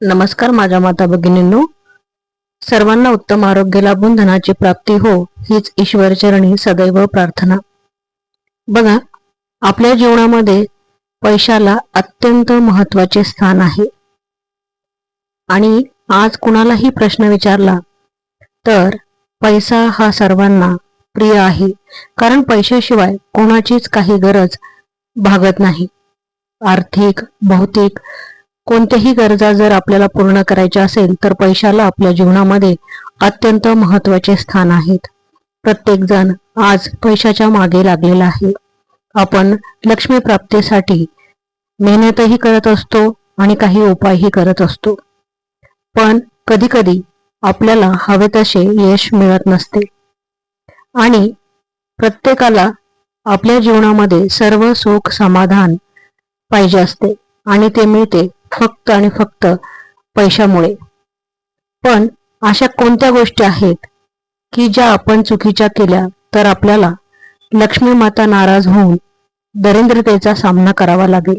नमस्कार माझ्या माता भगिनींनो. सर्वांना उत्तम आरोग्य लाभून धनाची प्राप्ती हो हीच ईश्वर चरणी सदैव प्रार्थना. बघा आपल्या जीवनामध्ये पैशाला अत्यंत महत्त्वाचे स्थान आहे. आणि आज कुणालाही प्रश्न विचारला तर पैसा हा सर्वांना प्रिय आहे कारण पैशाशिवाय कोणाचीच काही गरज भागत नाही. आर्थिक भौतिक कोणत्याही गरजा जर आपल्याला पूर्ण करायच्या असेल तर पैशाला आपल्या जीवनामध्ये अत्यंत महत्त्वाचे स्थान आहेत. प्रत्येक जण आज पैशाच्या मागे लागलेला आहे. आपण लक्ष्मी प्राप्तीसाठी मेहनतही करत असतो आणि काही उपायही करत असतो. पण कधी कधी आपल्याला हवे तसे यश मिळत नसते. आणि प्रत्येकाला आपल्या जीवनामध्ये सर्व सुख समाधान पाहिजे असते आणि ते मिळते फक्त आणि फक्त पैशामुळे. पण अशा कोणत्या गोष्टी आहेत की ज्या आपण चुकीच्या केल्या तर आपल्याला लक्ष्मी माता नाराज होऊन दरिद्रतेचा सामना करावा लागेल?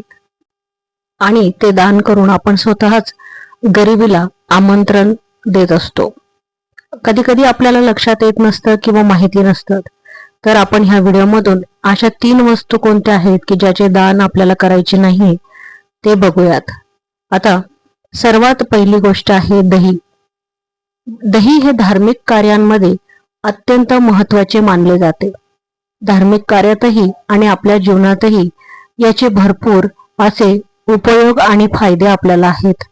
आणि ते दान करून आपण स्वतःच गरिबीला आमंत्रण देत असतो. कधी कधी आपल्याला लक्षात येत नसतं किंवा माहिती नसतं. तर आपण ह्या व्हिडिओमधून अशा तीन वस्तू कोणत्या आहेत की ज्याचे दान आपल्याला करायचे नाही ते बघूयात. आता सर्वात पहिली गोष्ट आहे दही. दही हे धार्मिक कार्यांमध्ये अत्यंत महत्त्वाचे मानले जाते. धार्मिक कार्यातही आणि आपल्या जीवनातही याचे भरपूर असे उपयोग आणि फायदे आपल्याला आहेत.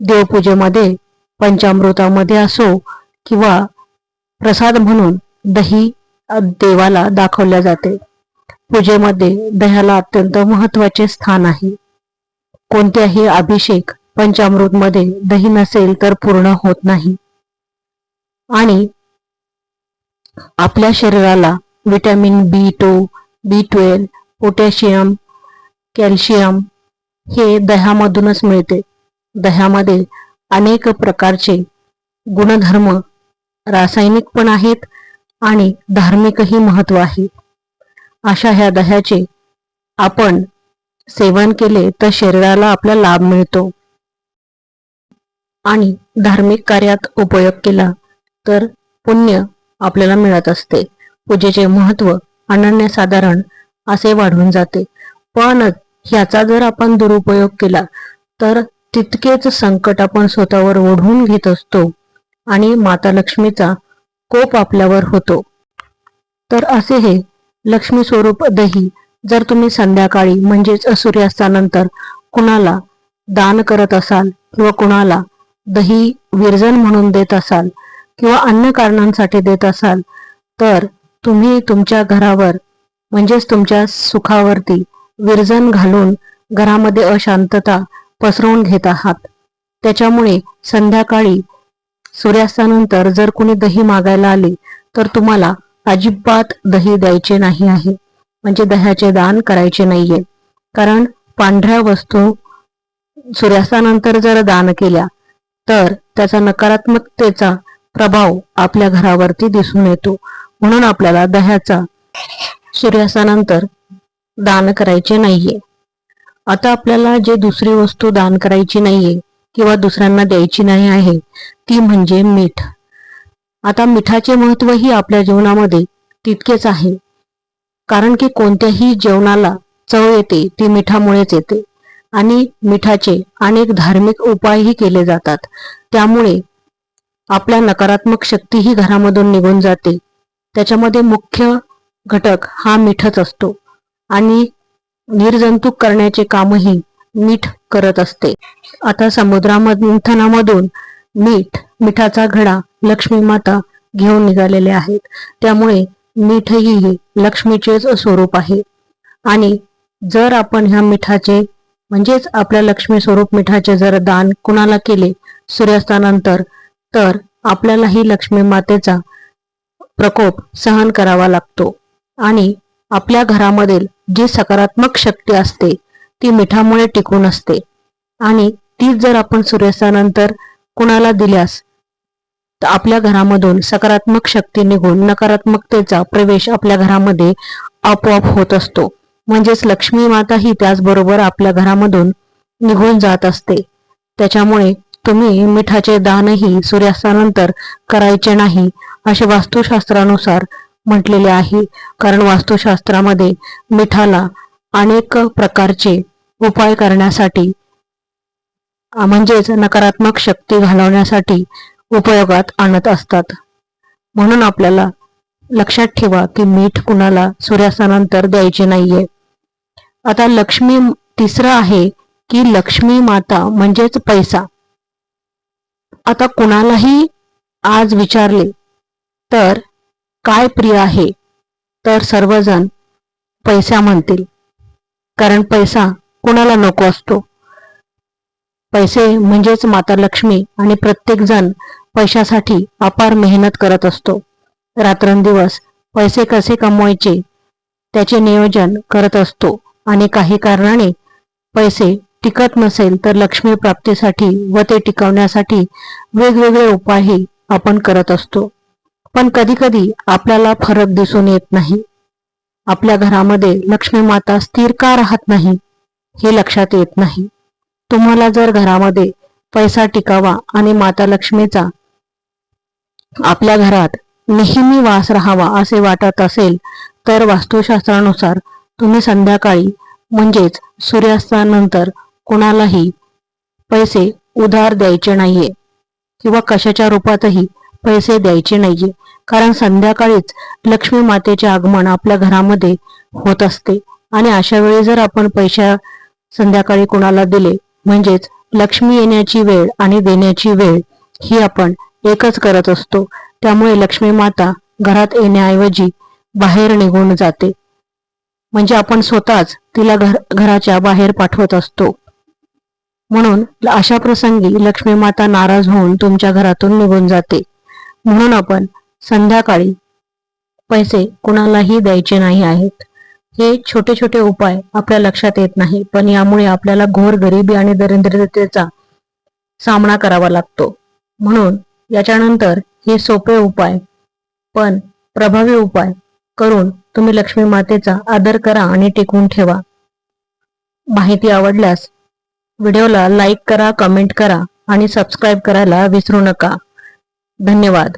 देवपूजेमध्ये पंचामृतामध्ये असो किंवा प्रसाद म्हणून दही देवाला दाखवल्या जाते. पूजेमध्ये दह्याला अत्यंत महत्त्वाचे स्थान आहे. कोणत्याही अभिषेक पंचामृत मध्ये दही नसेल तर पूर्ण होत नाही. आणि आपल्या शरीराला vitamin B two B twelve potassium calcium हे दह्यामधूनच मिळते. दह्यामध्ये अनेक प्रकारचे गुणधर्म रासायनिक पण आहेत आणि धार्मिकही महत्त्व आहे. अशा ह्या दह्याचे आपण सेवन केले तर शरीराला आपला लाभ मिळतो. आणि धार्मिक कार्यात उपयोग केला तर पुण्य आपल्याला मिळत असते. पूजेचे महत्त्व अनन्यसाधारण असे वाढून जाते. पण ह्याचा जर आपण दुरुपयोग केला तर तितकेच संकट आपण स्वतःवर ओढून घेत असतो आणि माता लक्ष्मीचा कोप आपल्यावर होतो. तर असे हे लक्ष्मी स्वरूप दही जर तुम्ही संध्याकाळी म्हणजेच सूर्यास्तानंतर कुणाला दान करत असाल किंवा कुणाला दही विरजन म्हणून देत असाल किंवा अन्य कारणांसाठी देत असाल तर तुम्ही तुमच्या घरावर म्हणजेच तुमच्या सुखावरती विरजन घालून घरामध्ये अशांतता पसरवून घेत आहात. त्याच्यामुळे संध्याकाळी सूर्यास्तानंतर जर कुणी दही मागायला आले तर तुम्हाला अजिबात दही द्यायचे नाही आहे. म्हणजे दह्याचे दान करायचे नाहीये. कारण पांढऱ्या वस्तू सूर्यास्तानंतर जर दान केल्या तर त्याचा नकारात्मकतेचा प्रभाव आपल्या घरावरती दिसून येतो. म्हणून आपल्याला दह्याचा सूर्यास्तानंतर दान करायचे नाहीये. आता आपल्याला जे दुसरी वस्तू दान करायची नाहीये किंवा दुसऱ्यांना द्यायची नाही आहे ती म्हणजे मीठ. आता मिठाचे महत्वही आपल्या जीवनामध्ये तितकेच आहे. कारण की कोणत्याही जेवणाला चव येते ती मिठामुळेच येते. आणि मिठाचे अनेक धार्मिक उपायही केले जातात. त्यामुळे आपल्या नकारात्मक शक्तीही घरामधून निघून जाते. त्याच्यामध्ये मुख्य घटक हा मीठच असतो. आणि निर्जंतुक करण्याचे कामही मीठ करत असते. आता समुद्रामंथनामधून मीठ मिठाचा घडा लक्ष्मी माता घेऊन निघालेले आहेत. त्यामुळे मीठही लक्ष्मीचेच स्वरूप आहे. आणि जर आपण ह्या मिठाचे म्हणजेच आपल्या लक्ष्मी स्वरूप मिठाचे जर दान कुणाला केले सूर्यास्तानंतर तर आपल्यालाही लक्ष्मी मातेचा प्रकोप सहन करावा लागतो. आणि आपल्या घरामधील जी सकारात्मक शक्ती असते ती मिठामुळे टिकून असते. आणि तीच जर आपण सूर्यास्तानंतर कुणाला दिल्यास तर आपल्या घरामधून सकारात्मक शक्ती निघून नकारात्मकतेचा प्रवेश आपल्या घरामध्ये आपोआप होत असतो. म्हणजेच लक्ष्मी माता ही त्याचबरोबर आपल्या घरामधून निघून जात असते. त्याच्यामुळे तुम्ही मिठाचे दानही सूर्यास्तानंतर करायचे नाही असे वास्तुशास्त्रानुसार म्हटलेले आहे. कारण वास्तुशास्त्रामध्ये मिठाला अनेक प्रकारचे उपाय करण्यासाठी म्हणजेच नकारात्मक शक्ती घालवण्यासाठी उपयोगात आणत असतात. म्हणून आपल्याला लक्षात ठेवा की मीठ कुणाला सूर्यास्तानंतर द्यायचे नाहीये. आता लक्ष्मी तिसरं आहे की लक्ष्मी माता म्हणजेच पैसा. आता कुणालाही आज विचारले तर काय प्रिय आहे? तर सर्वजण पैसा म्हणतील. कारण पैसा कुणाला नको असतो. पैसे म्हणजेच माता लक्ष्मी आणि प्रत्येक जण पैशासाठी अपार मेहनत करत असतो. रात्रंदिवस पैसे कसे कमवायचे त्याचे नियोजन करत असतो आणि काही कारणाने पैसे टिकत नसेल तर लक्ष्मी प्राप्तीसाठी व ते टिकवण्यासाठी वेगवेगळे उपायही आपण करत असतो. पण कधी कधी आपल्याला फरक दिसून येत नाही. आपल्या घरामध्ये लक्ष्मी माता स्थिर का राहत नाही हे लक्षात येत नाही. तुम्हाला जर घरामध्ये पैसा टिकावा आणि माता लक्ष्मीचा आपल्या घरात नेहमी वास राहावा असे वाटत असेल तर वास्तुशास्त्रानुसार तुम्ही संध्याकाळी म्हणजेच सूर्यास्तानंतर कोणालाही पैसे उधार द्यायचे नाहीये किंवा कशाच्या रूपातही पैसे द्यायचे नाहीये. कारण संध्याकाळीच लक्ष्मी मातेचे आगमन आपल्या घरामध्ये होत असते. आणि अशा वेळी जर आपण पैशा संध्याकाळी कोणाला दिले म्हणजेच लक्ष्मी येण्याची वेळ आणि देण्याची वेळ ही आपण एकच करत असतो. त्यामुळे लक्ष्मी माता घरात येण्याऐवजी बाहेर निघून जाते. म्हणजे आपण स्वतःच तिला घर घराच्या बाहेर पाठवत असतो. म्हणून अशा प्रसंगी लक्ष्मी माता नाराज होऊन तुमच्या घरातून निघून जाते. म्हणून आपण संध्याकाळी पैसे कुणालाही द्यायचे नाही आहेत. हे छोटे छोटे उपाय आपल्या लक्षात येत नाही पण यामुळे आपल्याला घोर गरिबी आणि दरिद्रतेचा सामना करावा लागतो. म्हणून याच्यानंतर हे सोपे उपाय पण प्रभावी उपाय करून तुम्ही लक्ष्मी मातेचा आदर करा आणि टिकवून ठेवा. माहिती आवडल्यास व्हिडिओला लाईक करा कमेंट करा आणि सबस्क्राईब करायला विसरू नका. धन्यवाद.